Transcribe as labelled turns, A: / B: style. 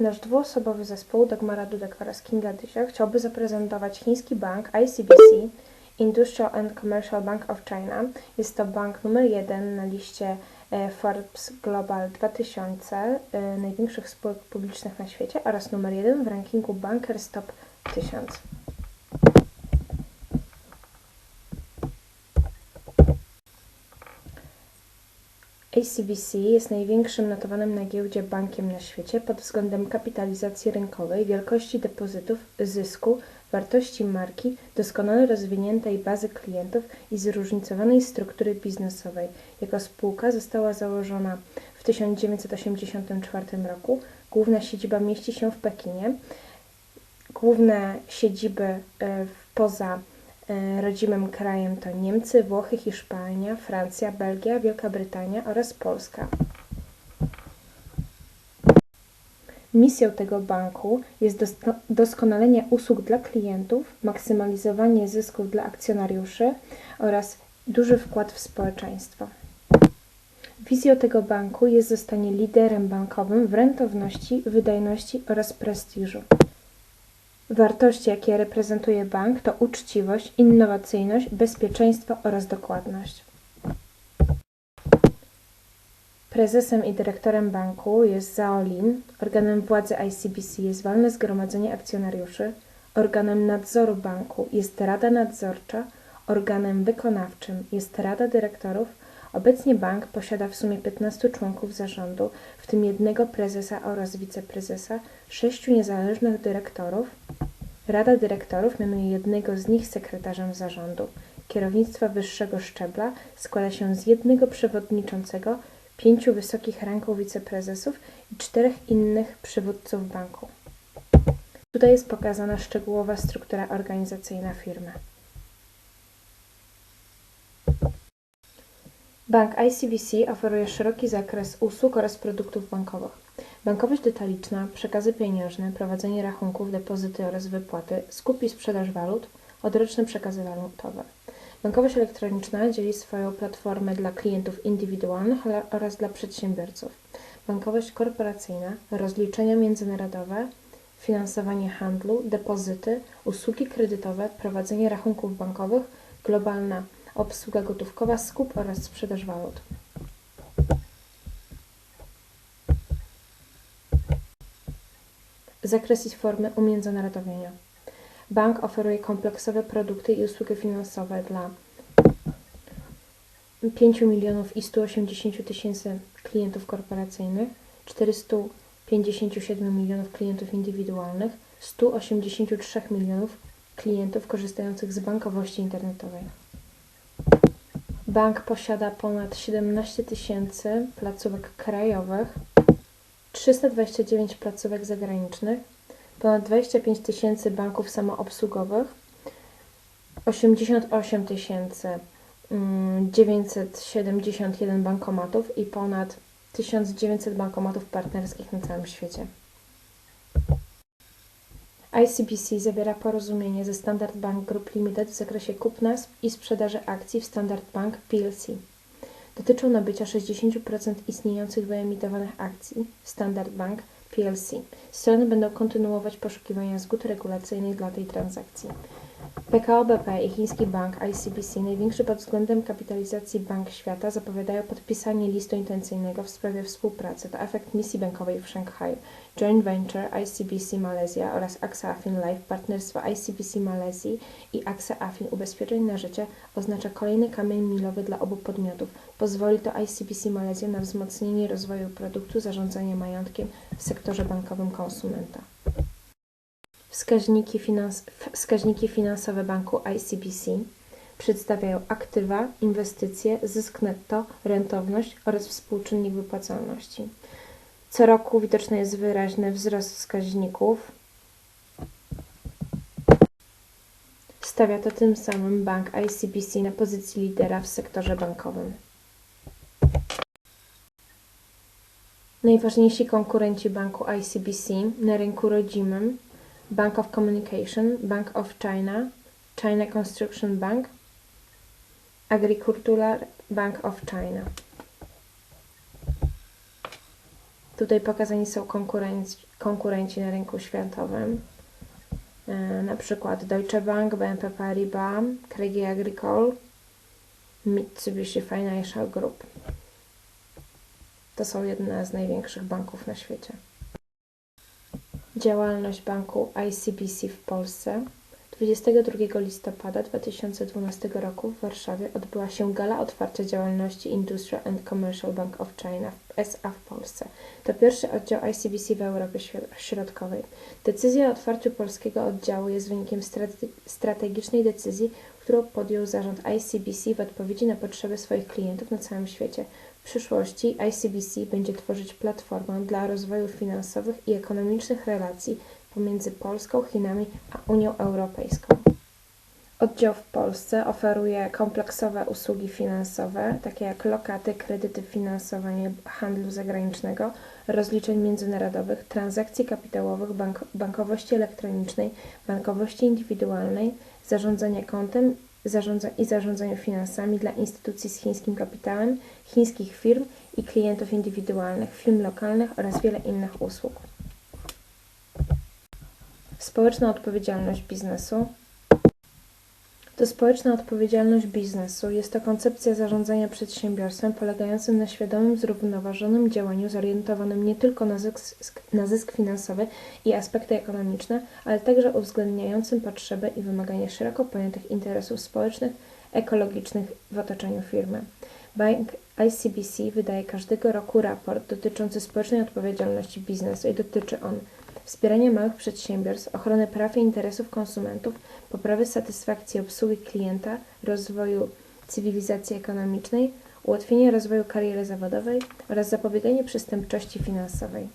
A: Nasz dwuosobowy zespół Dagmara Dudek oraz Kinga Dysio chciałby zaprezentować chiński bank ICBC, Industrial and Commercial Bank of China. Jest to bank numer jeden na liście e, Forbes Global 2000 e, największych spółek publicznych na świecie oraz numer jeden w rankingu Bankers Top 1000. ACBC jest największym notowanym na giełdzie bankiem na świecie pod względem kapitalizacji rynkowej, wielkości depozytów, zysku, wartości marki, doskonale rozwiniętej bazy klientów i zróżnicowanej struktury biznesowej. Jako spółka została założona w 1984 roku. Główna siedziba mieści się w Pekinie. Główne siedziby e, poza rodzimym krajem to Niemcy, Włochy, Hiszpania, Francja, Belgia, Wielka Brytania oraz Polska. Misją tego banku jest doskonalenie usług dla klientów, maksymalizowanie zysków dla akcjonariuszy oraz duży wkład w społeczeństwo. Wizją tego banku jest zostanie liderem bankowym w rentowności, wydajności oraz prestiżu. Wartości, jakie reprezentuje bank, to uczciwość, innowacyjność, bezpieczeństwo oraz dokładność. Prezesem i dyrektorem banku jest Zhao Lin, organem władzy ICBC jest walne zgromadzenie akcjonariuszy, organem nadzoru banku jest Rada Nadzorcza, organem wykonawczym jest Rada Dyrektorów. Obecnie bank posiada w sumie 15 członków zarządu, w tym jednego prezesa oraz wiceprezesa, sześciu niezależnych dyrektorów. Rada Dyrektorów mianuje jednego z nich sekretarzem zarządu. Kierownictwo wyższego szczebla składa się z jednego przewodniczącego, pięciu wysokich rangów wiceprezesów i czterech innych przywódców banku. Tutaj jest pokazana szczegółowa struktura organizacyjna firmy. Bank ICBC oferuje szeroki zakres usług oraz produktów bankowych. Bankowość detaliczna, przekazy pieniężne, prowadzenie rachunków, depozyty oraz wypłaty, skup i sprzedaż walut, odroczne przekazy walutowe. Bankowość elektroniczna dzieli swoją platformę dla klientów indywidualnych oraz dla przedsiębiorców. Bankowość korporacyjna, rozliczenia międzynarodowe, finansowanie handlu, depozyty, usługi kredytowe, prowadzenie rachunków bankowych, globalna obsługa gotówkowa, skup oraz sprzedaż walut. Zakres i formy umiędzynarodowienia. Bank oferuje kompleksowe produkty i usługi finansowe dla 5 milionów i 180 tysięcy klientów korporacyjnych, 457 milionów klientów indywidualnych, 183 milionów klientów korzystających z bankowości internetowej. Bank posiada ponad 17 tysięcy placówek krajowych, 329 placówek zagranicznych, ponad 25 tysięcy banków samoobsługowych, 88 tysięcy mm, 971 bankomatów i ponad 1900 bankomatów partnerskich na całym świecie. ICBC zawiera porozumienie ze Standard Bank Group Limited w zakresie kupna i sprzedaży akcji w Standard Bank plc. Dotyczą nabycia 60% istniejących wyemitowanych akcji Standard Bank plc. Strony będą kontynuować poszukiwania zgód regulacyjnych dla tej transakcji. PKO BP i chiński bank ICBC, największy pod względem kapitalizacji bank świata, zapowiadają podpisanie listu intencyjnego w sprawie współpracy. To efekt misji bankowej w Szanghaju. Joint Venture ICBC Malaysia oraz AXA Affin Life, partnerstwo ICBC Malezji i AXA Affin Ubezpieczeń na życie oznacza kolejny kamień milowy dla obu podmiotów. Pozwoli to ICBC Malezja na wzmocnienie rozwoju produktu zarządzania majątkiem w sektorze bankowym konsumenta. Wskaźniki, finans, wskaźniki finansowe banku ICBC przedstawiają aktywa, inwestycje, zysk netto, rentowność oraz współczynnik wypłacalności. Co roku widoczny jest wyraźny wzrost wskaźników. Stawia to tym samym bank ICBC na pozycji lidera w sektorze bankowym. Najważniejsi konkurenci banku ICBC na rynku rodzimym Bank of Communication, Bank of China, China Construction Bank, Agricultural Bank of China. Tutaj pokazani są konkurenci, konkurenci na rynku światowym. E, Na przykład Deutsche Bank, BNP Paribas, Crédit Agricole, Mitsubishi Financial Group. To są jedne z największych banków na świecie. Działalność banku ICBC w Polsce. 22 listopada 2012 roku w Warszawie odbyła się gala otwarcia działalności Industrial and Commercial Bank of China SA w Polsce. To pierwszy oddział ICBC w Europie Środkowej. Decyzja o otwarciu polskiego oddziału jest wynikiem strate- strategicznej decyzji, którą podjął zarząd ICBC w odpowiedzi na potrzeby swoich klientów na całym świecie. Przyszłości ICBC będzie tworzyć platformę dla rozwoju finansowych i ekonomicznych relacji pomiędzy Polską, Chinami a Unią Europejską. Oddział w Polsce oferuje kompleksowe usługi finansowe, takie jak lokaty, kredyty, finansowanie handlu zagranicznego, rozliczeń międzynarodowych, transakcji kapitałowych, bank- bankowości elektronicznej, bankowości indywidualnej, zarządzania kontem zarządza- i zarządzaniu finansami dla instytucji z chińskim kapitałem, chińskich firm i klientów indywidualnych, firm lokalnych oraz wiele innych usług. Społeczna odpowiedzialność biznesu. To społeczna odpowiedzialność biznesu jest to koncepcja zarządzania przedsiębiorstwem polegającym na świadomym, zrównoważonym działaniu zorientowanym nie tylko na zysk, na zysk finansowy i aspekty ekonomiczne, ale także uwzględniającym potrzeby i wymagania szeroko pojętych interesów społecznych, ekologicznych w otoczeniu firmy. Bank ICBC wydaje każdego roku raport dotyczący społecznej odpowiedzialności biznesu i dotyczy on wspierania małych przedsiębiorstw, ochrony praw i interesów konsumentów, poprawy satysfakcji obsługi klienta, rozwoju cywilizacji ekonomicznej, ułatwienia rozwoju kariery zawodowej oraz zapobiegania przestępczości finansowej.